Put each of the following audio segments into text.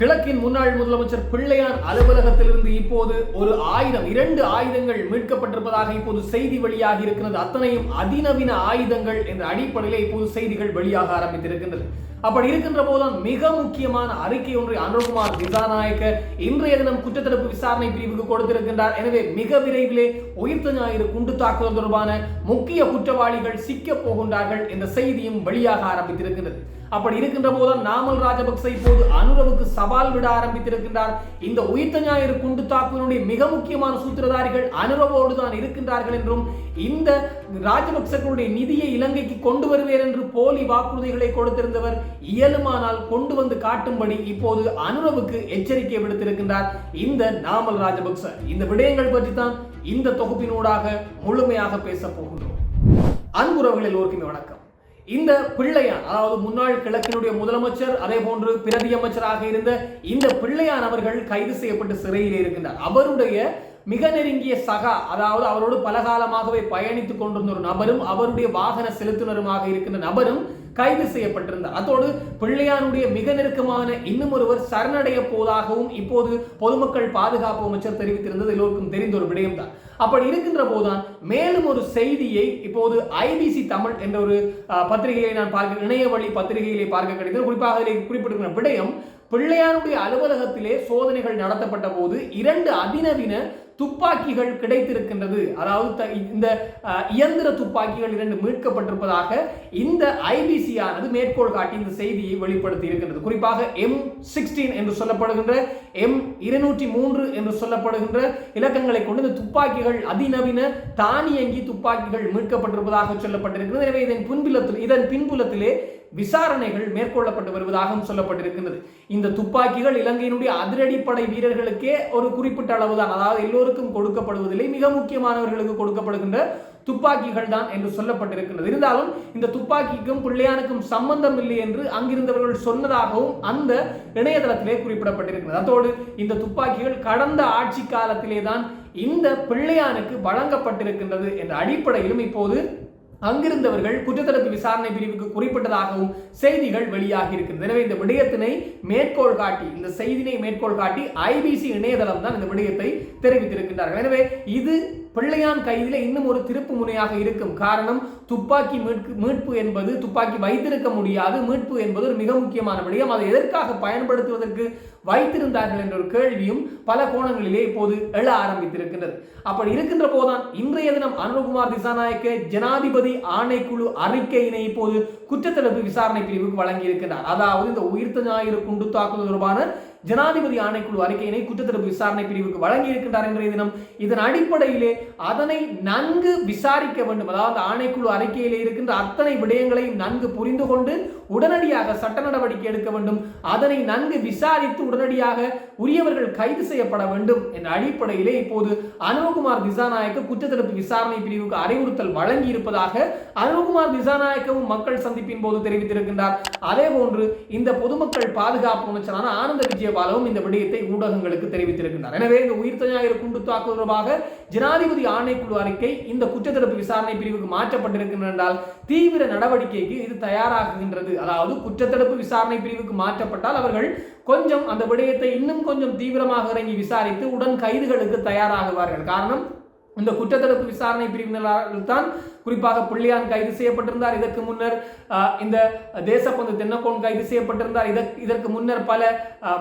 கிழக்கின் முன்னாள் முதலமைச்சர் பிள்ளையார் அலுவலகத்திலிருந்து இப்போது ஒரு ஆயுதம் இரண்டு ஆயுதங்கள் மீட்கப்பட்டிருப்பதாக இப்போது செய்தி வெளியாகி இருக்கிறது. அத்தனையும் அதிநவீன ஆயுதங்கள் என்ற அடிப்படையில் இப்போது செய்திகள் வெளியாக ஆரம்பித்திருக்கின்றது. அப்படி இருக்கின்ற போதுதான் மிக முக்கியமான அறிக்கை ஒன்றை அனுகுமார் திசாநாயக்க இன்றைய தினம் குற்றத்தடுப்பு விசாரணை பிரிவுக்கு கொடுத்திருக்கின்றார். எனவே மிக விரைவிலே உயிர்த்த ஞாயிறு குண்டு தாக்குதல் தொடர்பான முக்கிய குற்றவாளிகள் சிக்கப் போகின்றார்கள் என்ற செய்தியும் வெளியாக ஆரம்பித்திருக்கின்றது. அப்படி இருக்கின்ற போதுதான் நாமல் ராஜபக்ச இப்போது அனுரவுக்கு சவால் விட ஆரம்பித்திருக்கின்றார். இந்த உயிர்த்த ஞாயிறு குண்டு தாக்குதலுடைய மிக முக்கியமான சூத்திரதாரிகள் அனுரவோடு தான் இருக்கின்றார்கள் என்றும் இந்த ராஜபக்சர்களுடைய நிதியை இலங்கைக்கு கொண்டு வருவேன் என்று போலி வாக்குறுதிகளை கொடுத்திருந்தவர் இயலுமானால் கொண்டு வந்து காட்டும்படி இப்போது அனுரவுக்கு எச்சரிக்கை விடுத்திருக்கின்றார். இந்த நாமல் ராஜபக்ச இந்த விடயங்கள் பற்றி தான் இந்த தொகுப்பினூடாக முழுமையாக பேச போகின்றோம். அன்புறவுகளில் ஒருக்குமே வணக்கம். இந்த பிள்ளையான் அதாவது முன்னாள் கிழக்கினுடைய முதலமைச்சர் அதே போன்று பிரதி அமைச்சராக இருந்த இந்த பிள்ளையான் அவர்கள் கைது செய்யப்பட்டு சிறையில் இருக்கின்றார். அவருடைய மிக நெருங்கிய சகா அதாவது அவரோடு பலகாலமாகவே பயணித்துக் கொண்டிருந்த ஒரு நபரும் அவருடைய வாகன செலுத்துனருமாக இருக்கின்ற நபரும் கைது செய்யப்பட்டிருந்தார். அதோடு பிள்ளையானுடைய மிக நெருக்கமான இன்னும் ஒருவர் சரணடைய போவதாகவும் இப்போது பொதுமக்கள் பாதுகாப்பு அமைச்சர் தெரிவித்திருந்தது எல்லோருக்கும் தெரிந்த ஒரு விடயம்தான். அப்படி இருக்கின்ற போதுதான் மேலும் ஒரு செய்தியை இப்போது ஐபிசி தமிழ் என்ற ஒரு பத்திரிகையை நான் பார்க்க இணைய வழி பத்திரிகைகளை பார்க்க கிடைத்தது குறிப்பாக அதில் குறிப்பிட்டிருக்கிற விடயம் பிள்ளையானுடைய அலுவலகத்திலே சோதனைகள் நடத்தப்பட்ட போது இரண்டு அதிநவீன துப்பாக்கிகள் கிடைத்திருக்கின்றது. அதாவது த- இந்த இயந்திர துப்பாக்கிகள் இரண்டு மீட்கப்பட்டிருப்பதாக இந்த ஐபிசி ஆனது மேற்கோள் காட்டி இந்த செய்தியை வெளிப்படுத்தி இருக்கின்றது. குறிப்பாக எம் சிக்ஸ்டீன் என்று சொல்லப்படுகின்ற எம் இருநூற்றி மூன்று என்று சொல்லப்படுகின்ற இலக்கங்களை கொண்டு இந்த துப்பாக்கிகள் அதிநவீன தானியங்கி துப்பாக்கிகள் மீட்கப்பட்டிருப்பதாக சொல்லப்பட்டிருக்கிறது. எனவே இதன் பின்புலத்தில் இதன் பின்புலத்திலே விசாரணைகள் மேற்கொள்ளப்பட்டு வருவதாகவும் சொல்லப்பட்டிருக்கின்றது. இந்த துப்பாக்கிகள் இலங்கையினுடைய அதிரடிப்படை வீரர்களுக்கே ஒரு குறிப்பிட்ட அளவுதான். அதாவது எல்லோரும் எல்லோருக்கும் கொடுக்கப்படுவதில்லை. மிக முக்கியமானவர்களுக்கு கொடுக்கப்படுகின்ற துப்பாக்கிகள் தான் என்று சொல்லப்பட்டிருக்கிறது இருந்தாலும் இந்த துப்பாக்கிக்கும் பிள்ளையானுக்கும் சம்பந்தம் இல்லை என்று அங்கிருந்தவர்கள் சொன்னதாகவும் அந்த இணையதளத்திலே குறிப்பிடப்பட்டிருக்கிறது. அதோடு இந்த துப்பாக்கிகள் கடந்த ஆட்சி காலத்திலே தான் இந்த பிள்ளையானுக்கு வழங்கப்பட்டிருக்கின்றது என்ற அடிப்படையிலும் இப்போது அங்கிருந்தவர்கள் குற்றத்தடுப்பு விசாரணை பிரிவுக்கு குறிப்பிட்டதாகவும் செய்திகள் வெளியாகி இருக்கிறது எனவே இந்த விடயத்தினை மேற்கோள் காட்டி இந்த செய்தினை மேற்கோள் காட்டி ஐபிசி இணையதளம் தான் இந்த விடயத்தை தெரிவித்திருக்கின்றார்கள். எனவே இது பிள்ளையான் கையில் இன்னும் ஒரு திருப்பு முனையாக இருக்கும். காரணம் துப்பாக்கி மீட்பு மீட்பு என்பது துப்பாக்கி வைத்திருக்க முடியாது. மீட்பு என்பது ஒரு மிக முக்கியமான விடயம். அதை எதற்காக பயன்படுத்துவதற்கு வைத்திருந்தார்கள் என்ற ஒரு கேள்வியும் பல கோணங்களிலே இப்போது எழ ஆரம்பித்திருக்கின்றது. அப்படி இருக்கின்ற போதுதான் இன்றைய தினம் அனுகுமார் திசாநாயக்க ஜனாதிபதி ஆணைக்குழு அறிக்கையினை இப்போது குற்றத்தடுப்பு விசாரணை பிரிவுக்கு வழங்கியிருக்கிறார் அதாவது இந்த உயிர்த்த ஞாயிறு குண்டு தாக்குதல் தொடர்பான ஜனாதிபதி ஆணைக்குழு அறிக்கையினை குற்றத்தடுப்பு விசாரணை பிரிவுக்கு வழங்கி இருக்கின்றார் இன்றைய தினம். இதன் அடிப்படையிலே அதனை நன்கு விசாரிக்க வேண்டும். அதாவது ஆணைக்குழு அறிக்கையிலே இருக்கின்ற அத்தனை விடயங்களையும் நன்கு புரிந்து கொண்டு உடனடியாக சட்ட நடவடிக்கை எடுக்க வேண்டும். அதனை நன்கு விசாரித்து உடனடியாக உரியவர்கள் கைது செய்யப்பட வேண்டும் என்ற அடிப்படையிலே இப்போது அனுகுமார் திசாநாயக்க குற்றத்தடுப்பு விசாரணை பிரிவுக்கு அறிவுறுத்தல் வழங்கி இருப்பதாக அனுகுமார் திசாநாயக்கவும் மக்கள் சந்திப்பின் போது தெரிவித்திருக்கின்றார். அதே போன்று இந்த பொதுமக்கள் பாதுகாப்பு அமைச்சரான ஆனந்த விஜயபாலவும் இந்த விடயத்தை ஊடகங்களுக்கு தெரிவித்திருக்கின்றார். எனவே இந்த உயிர் ஞாயிறு குண்டு தாக்குதல் தொடர்பாக ஜனாதிபதி ஆணைக்குழு அறிக்கை இந்த குற்றத்தடுப்பு விசாரணை பிரிவுக்கு மாற்றப்பட்டிருக்கின்றன என்றால் தீவிர நடவடிக்கைக்கு இது தயாராகுகின்றது. அதாவது குற்றத்தடுப்பு விசாரணை பிரிவுக்கு மாற்றப்பட்டால் அவர்கள் கொஞ்சம் அந்த விடயத்தை இன்னும் கொஞ்சம் தீவிரமாக இறங்கி விசாரித்து உடன் கைதுகளுக்கு தயாராகுவார்கள். காரணம் இந்த குற்றத்தடுப்பு விசாரணை பிரிவினரால் தான் குறிப்பாக பிள்ளையான் கைது செய்யப்பட்டிருந்தார். இதற்கு முன்னர் இந்த தேசப்பந்து தென்னக்கோன் கைது செய்யப்பட்டிருந்தார். இதற்கு இதற்கு முன்னர் பல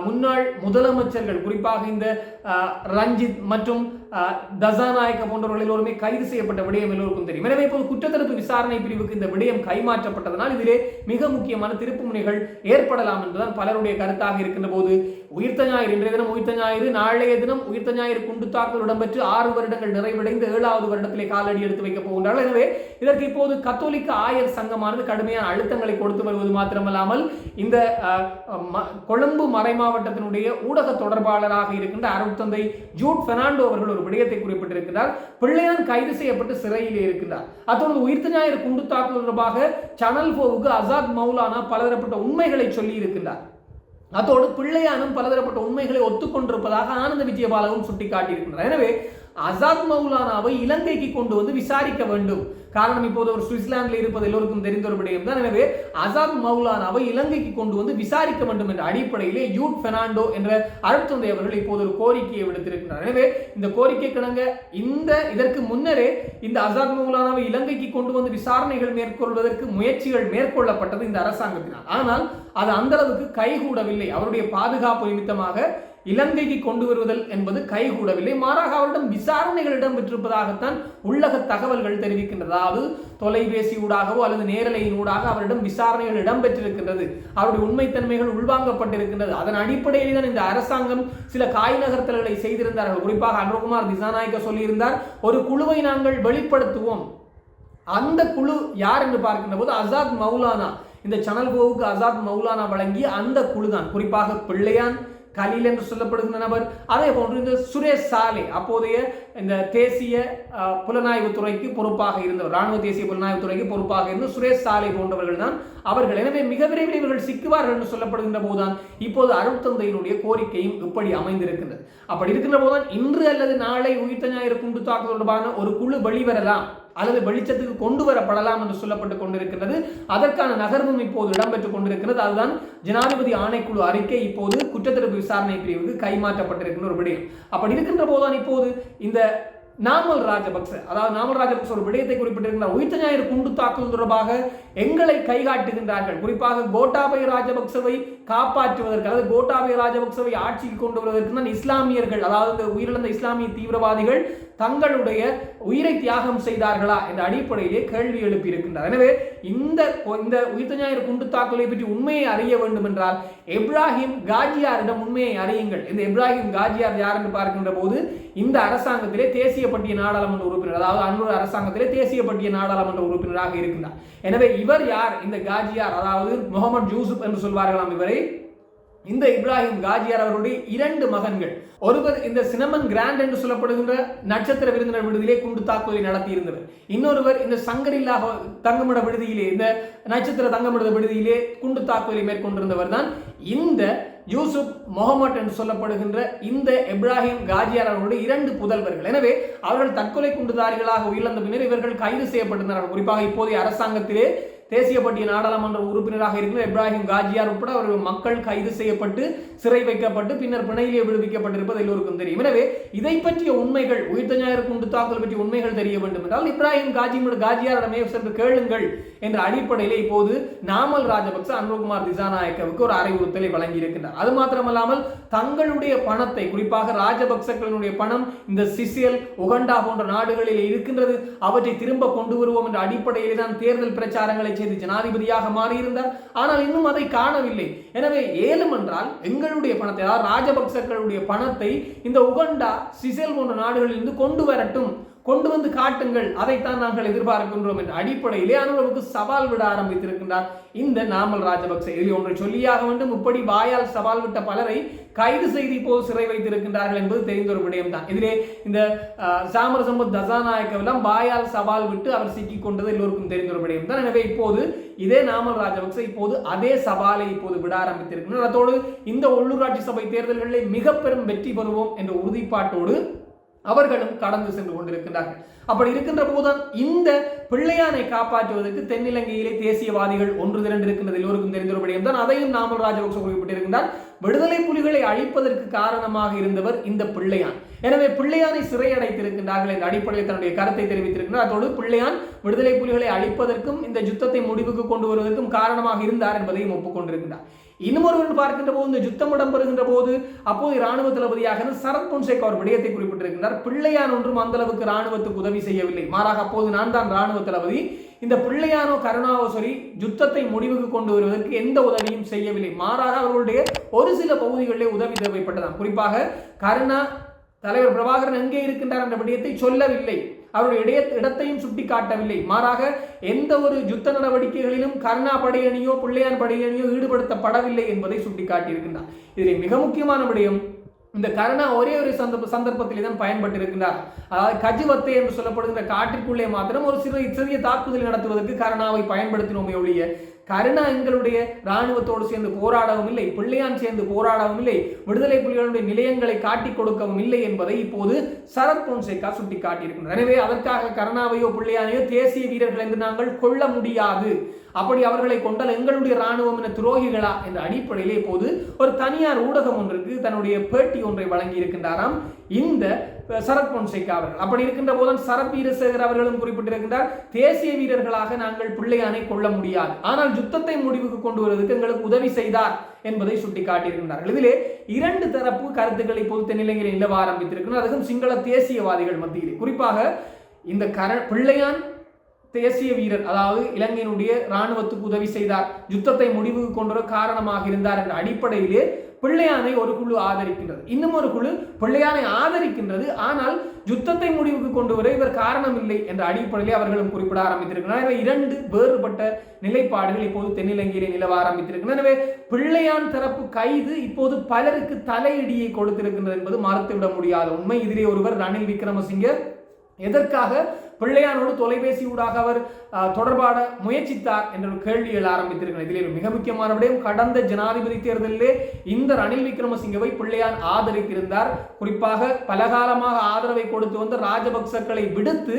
முன்னாள் முதலமைச்சர்கள் குறிப்பாக இந்த ஆஹ், ரஞ்சித் மற்றும் ஆஹ், தசாநாயக்க போன்றவர்கள் எல்லோருமே கைது செய்யப்பட்ட விடயம் எல்லோருக்கும் தெரியும். எனவே இப்போது குற்றத்தடுப்பு விசாரணை பிரிவுக்கு இந்த விடயம் கைமாற்றப்பட்டதனால் இதிலே மிக முக்கியமான திருப்பு முனைகள் ஏற்படலாம் என்பதுதான் பலருடைய கருத்தாக இருக்கின்ற போது உயிர்த்த ஞாயிறு இன்றைய தினம் உயிர்த்த ஞாயிறு நாளைய தினம் உயிர்த்த ஞாயிறு குண்டு தாக்குதல் இடம்பெற்று ஆறு வருடங்கள் நிறைவடைந்து ஏழாவது வருடத்திலே காலடி எடுத்து வைக்கப் போகின்றார்கள். எனவே இதற்கு இப்போது கத்தோலிக்க ஆயர் சங்கமானது கடுமையான அழுத்தங்களை கொடுத்து வருவது மாத்திரமல்லாமல் இந்த அஹ், ம- கொழும்பு மறைமாவட்டத்தினுடைய ஊடக தொடர்பாளராக இருக்கின்ற அருட்தந்தை ஜூட் பெர்னாண்டோ அவர்கள் ஒரு விடயத்தை குறிப்பிட்டிருக்கிறார். பிள்ளையான் கைது செய்யப்பட்டு சிறையில் இருக்கின்றார். அத்தோடு உயிர்த்த ஞாயிறு குண்டு தாக்குதல் தொடர்பாக சனல் போவுக்கு அசாத் மௌலானா பலதரப்பட்ட உண்மைகளை சொல்லி இருக்கின்றார் அதோடு பிள்ளையானும் பலதரப்பட்ட உண்மைகளை ஒத்துக்கொண்டிருப்பதாக ஆனந்த விஜயபாலவும் சுட்டிக்காட்டியிருக்கின்றார். எனவே அசாத் மௌலானாவை இலங்கைக்கு கொண்டு வந்து விசாரிக்க வேண்டும். காரணம் இப்போது ஒரு சுவிட்சர்லாந்தில் இருப்பது எல்லோருக்கும் தெரிந்த ஒரு விடயம் தான். எனவே அசாத் மௌலானாவை இலங்கைக்கு கொண்டு வந்து விசாரிக்க வேண்டும் என்ற அடிப்படையிலே யூட் பெர்னாண்டோ என்ற அருட்தந்தை அவர்கள் இப்போது ஒரு கோரிக்கையை விடுத்திருக்கிறார். எனவே இந்த கோரிக்கை கிடங்க இந்த இதற்கு முன்னரே இந்த அசாத் மௌலானாவை இலங்கைக்கு கொண்டு வந்து விசாரணைகள் மேற்கொள்வதற்கு முயற்சிகள் மேற்கொள்ளப்பட்டது இந்த அரசாங்கத்தினால். ஆனால் அது அந்த அளவுக்கு கைகூடவில்லை. அவருடைய பாதுகாப்பு நிமித்தமாக இலங்கைக்கு கொண்டு வருவதல் என்பது கைகூடவில்லை. மாறாக அவரிடம் விசாரணைகள் இடம்பெற்றிருப்பதாகத்தான் உள்ளக தகவல்கள் தெரிவிக்கின்றது அதாவது தொலைபேசி ஊடாகவோ அல்லது நேரலையின் ஊடாக அவரிடம் விசாரணைகள் இடம்பெற்றிருக்கின்றது. அவருடைய உண்மைத்தன்மைகள் உள்வாங்கப்பட்டிருக்கின்றது. அதன் அடிப்படையில் தான் இந்த அரசாங்கம் சில காய் நகர்த்தல்களை செய்திருந்தார்கள். குறிப்பாக அனுகுமார் திசாநாயக்க சொல்லியிருந்தார் ஒரு குழுவை நாங்கள் வெளிப்படுத்துவோம். அந்த குழு யார் என்று பார்க்கின்ற போது அசாத் மௌலானா. இந்த சனல் கோவுக்கு அசாத் மௌலானா வழங்கிய அந்த குழு தான் குறிப்பாக பிள்ளையான் கலீல் என்று சொல்லப்படுகின்ற நபர். அதே போன்று இந்த சுரேஷ் சாலே அப்போதைய இந்த தேசிய புலனாய்வு துறைக்கு பொறுப்பாக இருந்தவர் ராணுவ தேசிய புலனாய்வு துறைக்கு பொறுப்பாக இருந்த சுரேஷ் சாலை போன்றவர்கள் தான் அவர்கள் எனவே மிக விரைவில் இவர்கள் சிக்குவார்கள் என்று சொல்லப்படுகின்ற போதுதான் இப்போது அருட்தந்தையினுடைய கோரிக்கையும் இப்படி அமைந்திருக்கின்றது. அப்படி இருக்கின்ற போதுதான் இன்று அல்லது நாளை உயிர்த்த ஞாயிறு குண்டு தாக்குதல் தொடர்பான ஒரு குழு வெளிவரலாம் அல்லது வெளிச்சத்துக்கு கொண்டு வரப்படலாம் என்று சொல்லப்பட்டு கொண்டிருக்கிறது அதற்கான நகர்வும் இப்போது இடம்பெற்றுக் கொண்டிருக்கிறது. அதுதான் ஜனாதிபதி ஆணைக்குழு அறிக்கை. இப்போது குற்றத்தடுப்பு விசாரணை பிரிவுக்கு கைமாற்றப்பட்டிருக்கின்ற ஒரு விடயம். அப்படி இருக்கின்ற போதுதான் இப்போது இந்த நாமல் ராஜபக்ச அதாவது நாமல் ராஜபக்ச ஒரு விடயத்தை குறிப்பிட்டிருக்கிறார். உயிர்த்த ஞாயிறு குண்டு தாக்குதல் தொடர்பாக எங்களை கைகாட்டுகின்றார்கள். குறிப்பாக கோட்டாபய ராஜபக்சவை காப்பாற்றுவதற்கு அதாவது கோட்டாபய ராஜபக்சவை ஆட்சிக்கு கொண்டு வருவதற்கு தான் இஸ்லாமியர்கள் அதாவது உயிரிழந்த இஸ்லாமிய தீவிரவாதிகள் தங்களுடைய உயிரை தியாகம் செய்தார்களா என்ற அடிப்படையிலே கேள்வி எழுப்பி இருக்கின்றார் எனவே இந்த இந்த உயிர்த்த ஞாயிறு குண்டு தாக்குதலை பற்றி உண்மையை அறிய வேண்டும் என்றால் எப்ராஹிம் காஜியாரிடம் உண்மையை அறியுங்கள். இந்த எப்ராஹிம் காஜியார் யார் என்று பார்க்கின்ற போது இந்த அரசாங்கத்திலே தேசிய பட்டிய நாடாளுமன்ற உறுப்பினர் அதாவது அன்னூர் அரசாங்கத்திலே தேசிய பட்டிய நாடாளுமன்ற உறுப்பினராக இருக்கின்றார். எனவே இவர் யார்? இந்த காஜியார் அதாவது முகமது ஜூசுப் என்று சொல்வார்களாம் இவரை. இந்த இப்ராஹிம் காஜியார் அவருடைய இரண்டு மகன்கள். ஒருவர் இந்த சினமன் கிராண்ட் என்று சொல்லப்படுகின்ற நட்சத்திர விருந்தினர் விடுதியிலே குண்டு தாக்குதலை நடத்தியிருந்தவர். இன்னொருவர் இந்த சங்கரில்லா தங்கமிட விடுதியிலே இந்த நட்சத்திர தங்கமிட விடுதியிலே குண்டு தாக்குதலை மேற்கொண்டிருந்தவர் தான் இந்த யூசுப் முகமட் என்று சொல்லப்படுகின்ற இந்த இப்ராஹிம் காஜியார் அவர்களுடைய இரண்டு புதல்வர்கள். எனவே அவர்கள் தற்கொலை குண்டுதாரிகளாக உயிரிழந்த பின்னர் இவர்கள் கைது செய்யப்பட்டிருந்தனர். குறிப்பாக இப்போதைய அரசாங்கத்திலே தேசிய பட்டிய நாடாளுமன்ற உறுப்பினராக இருக்கிற இப்ராஹிம் காஜியார் உட்பட அவர் மக்கள் கைது செய்யப்பட்டு சிறை வைக்கப்பட்டு பின்னர் பிணையிலே விடுவிக்கப்பட்டிருப்பது எல்லோருக்கும் தெரியும். எனவே இதை பற்றிய உண்மைகள் உயிர்த்த ஞாயிறு குண்டு தாக்குதல் பற்றிய உண்மைகள் தெரிய வேண்டும் என்றால் இப்ராஹிம் காஜி காஜியாரிடமே சென்று கேளுங்கள் என்ற அடிப்படையிலே இப்போது நாமல் ராஜபக்ச அன்புகுமார் திசாநாயக்கவுக்கு ஒரு அறிவுறுத்தலை வழங்கியிருக்கின்றார். அது மாத்திரமல்லாமல் தங்களுடைய பணத்தை குறிப்பாக ராஜபக்சக்களினுடைய பணம் இந்த சிசியல் உகண்டா போன்ற நாடுகளில் இருக்கின்றது அவற்றை திரும்ப கொண்டு வருவோம் என்ற அடிப்படையிலே தான் தேர்தல் பிரச்சாரங்களை செய்து ஜனாதிபதியாக மாறியிருந்தார். ஆனால் இன்னும் அதை காணவில்லை. எனவே ஏலம் என்றால் எங்களுடைய பணத்தை அதாவது ராஜபக்சர்களுடைய பணத்தை இந்த உகண்டா சிசேல் போன்ற நாடுகளில் இருந்து கொண்டு வரட்டும். கொண்டு வந்து காட்டுங்கள். அதைத்தான் நாங்கள் எதிர்பார்க்கின்றோம் என்ற அடிப்படையிலே அனுரவுக்கு சவால் விட ஆரம்பித்திருக்கின்றார் இந்த நாமல் ராஜபக்சே. இதில் ஒன்று சொல்லியாக வேண்டும். இப்படி வாயால் சவால் விட்ட பலரை கைது செய்து இப்போது சிறை வைத்திருக்கின்றார்கள் என்பது தெரிந்த ஒரு விடயம் தான் இதிலே இந்த சாமரசம்பத் சாமர சம்பத் தசாநாயக்கெல்லாம் வாயால் சவால் விட்டு அவர் சிக்கிக் கொண்டது எல்லோருக்கும் தெரிந்த ஒரு விடயம் தான் எனவே இப்போது இதே நாமல் ராஜபக்சே இப்போது அதே சவாலை இப்போது விட ஆரம்பித்திருக்கின்றனர் அதோடு இந்த உள்ளூராட்சி சபை தேர்தல்களில் மிக பெரும் வெற்றி பெறுவோம் என்ற உறுதிப்பாட்டோடு அவர்களும் கடந்து சென்று கொண்டிருக்கின்றார்கள். அப்படி இருக்கின்ற போதுதான் இந்த பிள்ளையானை காப்பாற்றுவதற்கு தென்னிலங்கையிலே தேசியவாதிகள் ஒன்று திரண்டு இருக்கின்றது எல்லோருக்கும் தெரிந்த ஒரு விடயம் தான் அதையும் நாமல் ராஜபக்ச குறிப்பிட்டிருக்கின்றார். விடுதலை புலிகளை அழிப்பதற்கு காரணமாக இருந்தவர் இந்த பிள்ளையான். எனவே பிள்ளையானை சிறையடைத்திருக்கின்றார்கள் என்ற அடிப்படையில் தன்னுடைய கருத்தை தெரிவித்திருக்கிறார் அதோடு பிள்ளையான் விடுதலை புலிகளை அழிப்பதற்கும் இந்த யுத்தத்தை முடிவுக்கு கொண்டு வருவதற்கும் காரணமாக இருந்தார் என்பதையும் ஒப்புக்கொண்டிருக்கிறார் இன்னும் பார்க்கின்ற போது இந்த யுத்தம் இடம்பெறுகின்ற போது அப்போது ராணுவ தளபதியாக சரத் பொன்சேக் அவர் விடயத்தை குறிப்பிட்டிருக்கின்றார். பிள்ளையான் ஒன்றும் அந்த அளவுக்கு ராணுவத்துக்கு உதவி செய்யவில்லை. மாறாக அப்போது நான் தான் ராணுவ தளபதி. இந்த பிள்ளையானோ கருணாவசரி யுத்தத்தை முடிவுக்கு கொண்டு வருவதற்கு எந்த உதவியும் செய்யவில்லை. மாறாக அவர்களுடைய ஒரு சில பகுதிகளிலே உதவி தேவைப்பட்டதாம். குறிப்பாக கருணா தலைவர் பிரபாகரன் எங்கே இருக்கின்றார் என்ற விடயத்தை சொல்லவில்லை. அவருடைய இடைய இடத்தையும் சுட்டி காட்டவில்லை மாறாக எந்த ஒரு யுத்த நடவடிக்கைகளிலும் கருணா படையணியோ பிள்ளையான் படையணியோ ஈடுபடுத்தப்படவில்லை என்பதை சுட்டிக்காட்டியிருக்கின்றார். இதில் மிக முக்கியமான விடயம் இந்த கருணா ஒரே ஒரு சந்தர்ப்ப சந்தர்ப்பத்திலே தான் பயன்பட்டிருக்கிறார் அதாவது கஜுவத்தை என்று சொல்லப்படுகிற காட்டிற்குள்ளே மாத்திரம் ஒரு சிறு சிறிய தாக்குதல் நடத்துவதற்கு கருணாவை பயன்படுத்தினோமே ஒழிய கருணா எங்களுடைய ராணுவத்தோடு சேர்ந்து போராடவும் இல்லை பிள்ளையான் சேர்ந்து போராடவும் இல்லை விடுதலை புலிகளுடைய நிலையங்களை காட்டிக் கொடுக்கவும் இல்லை என்பதை இப்போது சரத் பொன்சேகா சுட்டிக்காட்டியிருக்கின்றனர் எனவே அதற்காக கருணாவையோ பிள்ளையானையோ தேசிய வீரர்கள் என்று நாங்கள் கொள்ள முடியாது. அப்படி அவர்களை கொண்டால் எங்களுடைய ராணுவம் என துரோகிகளா? என்ற அடிப்படையிலே இப்போது ஒரு தனியார் ஊடகம் ஒன்றுக்கு தன்னுடைய பேட்டி ஒன்றை வழங்கி இருக்கின்றாராம் இந்த சரத் பொன்சேகா அவர்கள். அப்படி இருக்கின்ற போதும் சரத் வீரசேகர் அவர்களும் குறிப்பிட்டிருக்கின்றார் தேசிய வீரர்களாக நாங்கள் பிள்ளையானை கொள்ள முடியாது. ஆனால் யுத்தத்தை முடிவுக்கு கொண்டு வருவதற்கு எங்களுக்கு உதவி செய்தார் என்பதை சுட்டிக்காட்டியிருக்கின்றார்கள். இதிலே இரண்டு தரப்பு கருத்துக்களை பொது நிலையில் நிலவ ஆரம்பித்திருக்கிறார் அதுவும் சிங்கள தேசியவாதிகள் மத்தியிலே. குறிப்பாக இந்த கர பிள்ளையான் தேசிய வீரர் அதாவது இலங்கையினுடைய இராணுவத்துக்கு உதவி செய்தார். யுத்தத்தை முடிவுக்கு கொண்டு வர காரணமாக இருந்தார் என்ற அடிப்படையிலே பிள்ளையானை ஒரு குழு ஆதரிக்கின்றது. இன்னும் ஒரு குழு பிள்ளையானை ஆதரிக்கின்றது. ஆனால் யுத்தத்தை முடிவுக்கு கொண்டு வர இவர் காரணம் இல்லை என்ற அடிப்படையிலே அவர்களும் குறிப்பிட ஆரம்பித்திருக்கிறார். எனவே இரண்டு வேறுபட்ட நிலைப்பாடுகள் இப்போது தென்னிலங்கையிலே நிலவ ஆரம்பித்திருக்கின்றன எனவே பிள்ளையான் தரப்பு கைது இப்போது பலருக்கு தலையடியை கொடுத்திருக்கின்றது என்பது மறுத்துவிட முடியாத உண்மை. இதிலே ஒருவர் ரணில் விக்ரமசிங்க எதற்காக பிள்ளையானோடு தொலைபேசி ஊடாக அவர் தொடர்பாட முயற்சித்தார் என்ற ஒரு கேள்விகள் ஆரம்பித்திருக்கிறார். இதில் மிக முக்கியமான விடயம் கடந்த ஜனாதிபதி தேர்தலிலே இந்த ரணில் விக்ரமசிங்கவை பிள்ளையான் ஆதரித்திருந்தார். குறிப்பாக பலகாலமாக ஆதரவை கொடுத்து வந்த ராஜபக்சக்களை விடுத்து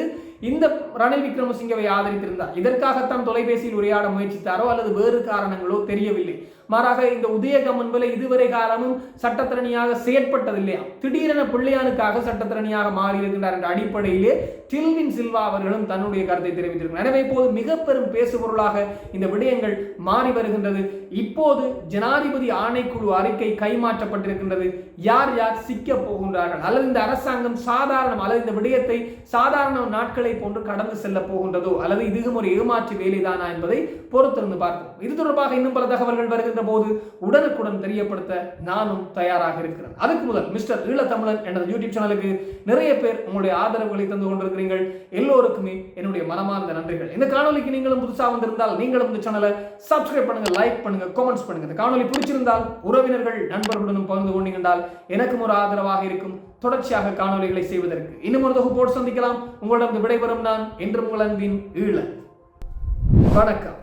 இந்த ரணில் விக்ரமசிங்கவை ஆதரித்திருந்தார். இதற்காகத்தான் தொலைபேசியில் உரையாட முயற்சித்தாரோ அல்லது வேறு காரணங்களோ தெரியவில்லை. மாறாக இந்த உதயகமன் விலை இதுவரை காலமும் சட்டத்திறனியாக செயற்பட்டதில்லையா திடீரென பிள்ளையானுக்காக சட்டத்திறனியாக மாறியிருக்கின்றார் என்ற அடிப்படையிலே டில்வின் சில்வா அவர்களும் தன்னுடைய கருத்தை தெரிவித்திருக்கிறார். எனவே இப்போது மிக பெரும் பேசுபொருளாக இந்த விடயங்கள் மாறி வருகின்றது. இப்போது ஜனாதிபதி ஆணைக்குழு அறிக்கை கைமாற்றப்பட்டிருக்கின்றது. யார் யார் சிக்க போகின்றார்கள்? அல்லது இந்த அரசாங்கம் சாதாரணம் அல்லது இந்த விடயத்தை சாதாரண நாட்களை போன்று கடந்து செல்ல போகின்றதோ அல்லது இதுவும் ஒரு ஏமாற்று வேலைதானா என்பதை பொறுத்திருந்து பார்ப்போம். இது தொடர்பாக இன்னும் பல தகவல்கள் வருகின்ற போது உடனுக்குடன் தெரியப்படுத்த நானும் தயாராக இருக்கிறேன். அதுக்கு முதல் மிஸ்டர் ஈழத்தமிழன் எனது யூடியூப் சேனலுக்கு நிறைய பேர் உங்களுடைய ஆதரவுகளை தந்து கொண்டிருக்கிறீர்கள் எல்லோருக்குமே என்னுடைய மனமார்ந்த நன்றிகள். இந்த காணொலிக்கு நீங்களும் புதுசாக வந்திருந்தால் நீங்களும் இந்த சேனலை சப்ஸ்கிரைப் பண்ணுங்க லைக் பண்ணுங்க கமெண்ட்ஸ் பண்ணுங்க. இந்த காணொலி பிடிச்சிருந்தால் உறவினர்கள் நண்பர்களுடனும் பகிர்ந்து கொண்டீங்கன்றால் எனக்கும் ஒரு ஆதரவாக இருக்கும். தொடர்ச்சியாக காணொலிகளை செய்வதற்கு இன்னும் ஒரு தொகுப்போடு சந்திக்கலாம். உங்களிடம் விடைபெறும் நான் என்றும் உங்கள் அன்பின் ஈழ வணக்கம்.